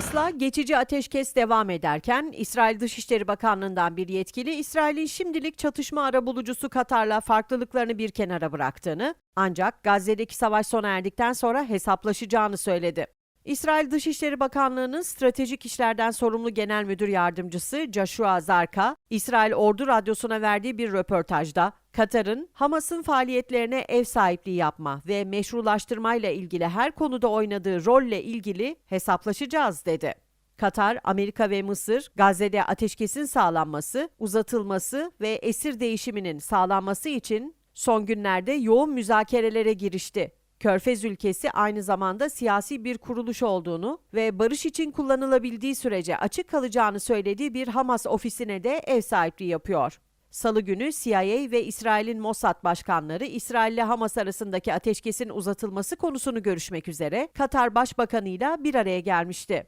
Hamas'la geçici ateşkes devam ederken İsrail Dışişleri Bakanlığı'ndan bir yetkili İsrail'in şimdilik çatışma arabulucusu Katar'la farklılıklarını bir kenara bıraktığını ancak Gazze'deki savaş sona erdikten sonra hesaplaşacağını söyledi. İsrail Dışişleri Bakanlığı'nın stratejik işlerden sorumlu genel müdür yardımcısı Joshua Zarka, İsrail Ordu Radyosu'na verdiği bir röportajda Katar'ın Hamas'ın faaliyetlerine ev sahipliği yapma ve meşrulaştırmayla ilgili her konuda oynadığı rolle ilgili hesaplaşacağız dedi. Katar, Amerika ve Mısır, Gazze'de ateşkesin sağlanması, uzatılması ve esir değişiminin sağlanması için son günlerde yoğun müzakerelere girişti. Körfez ülkesi aynı zamanda siyasi bir kuruluş olduğunu ve barış için kullanılabildiği sürece açık kalacağını söylediği bir Hamas ofisine de ev sahipliği yapıyor. Salı günü CIA ve İsrail'in Mossad başkanları İsrail ile Hamas arasındaki ateşkesin uzatılması konusunu görüşmek üzere Katar Başbakanı ile bir araya gelmişti.